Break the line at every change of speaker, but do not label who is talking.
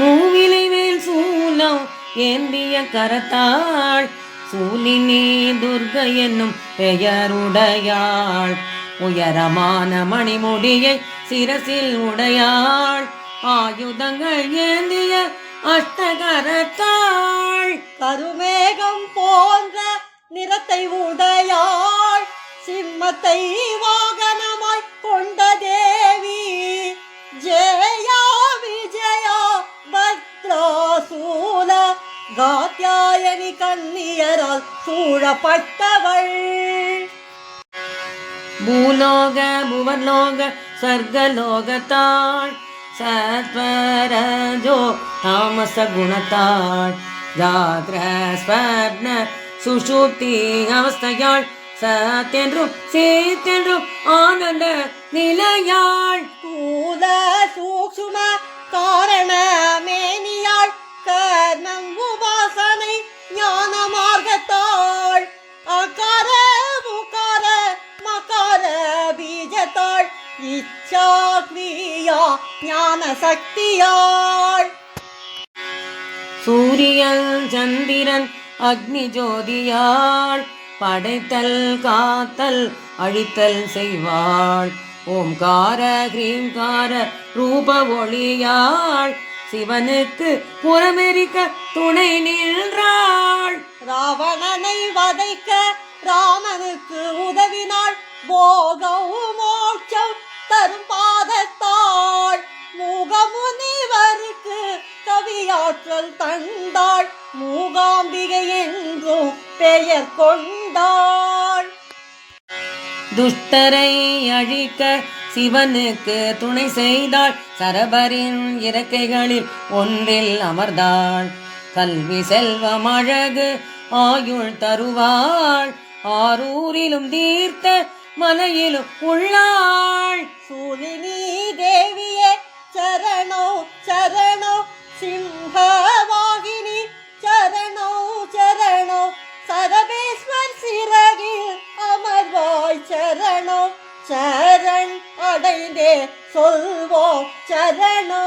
மூவிலை வேல் சூலம் ஏந்திய கரத்தாள். சூலினே துர்க என்னும் பெயருடையாள். உயரமான மணிமுடியை சிரசில் உடையாள். ஆயுதங்கள் ஏந்திய அஷ்டகரத்தாள்.
கருமேகம் போன்ற நிறத்தை உடையாள். சிம்மத்தை வா காத்தியாயனி கண்ணியரால் சூழப்பட்டவள்.
பூலோக புவர்லோக சர்க்கலோகத்தாள். சத்வரஜோ தாமச குணத்தாள் ஜாகிர ஸ்வப்ன சுஷுப்தி அவஸ்தையாள். சத்தென்றும் சேத்தென்றும் ஆனந்த நிலையாள்.
ஸ்தூல சூக்ஷ்ம இச்சாக்னியா ஞான சக்தியாள்
சூரியன் சந்திரன் அக்னி ஜோதியாள் படைத்தல் காத்தல் அழித்தல் செய்வாள். ஓம்கார ஹ்ரீங்கார ரூப ஒளியாள் சிவனுக்கு புறமெரிக்க துணை நின்றாள்.
ராவணனை வதைக்க ராமனுக்கு உதவினாள். மோட்சம் தரும் பாதத்தாள். முகமுனிவருக்கு கவியாற்றல் தந்தாள். மூகாம்பிகை என்றும் பெயர் கொண்டாள்.
துஷ்டரை அழிக்க சிவனுக்கு துணை செய்தாள். சரபரின் இறக்கைகளில் ஒன்றில் அமர்ந்தாள். கல்வி செல்வம் அழகு ஆயுள் தருவாள். ஆரூரிலும் தீர்த்த மனையிலும் உள்ளாள்.
சூலினி தேவியே சரணோ சரணோ சிம்ஹவாகினி சரணோ சரணோ. சரபேஸ்வர் சிறகில் அமர்வாய் சரணோ சரண் அடைந்தே சொல்வோம் சரணோ.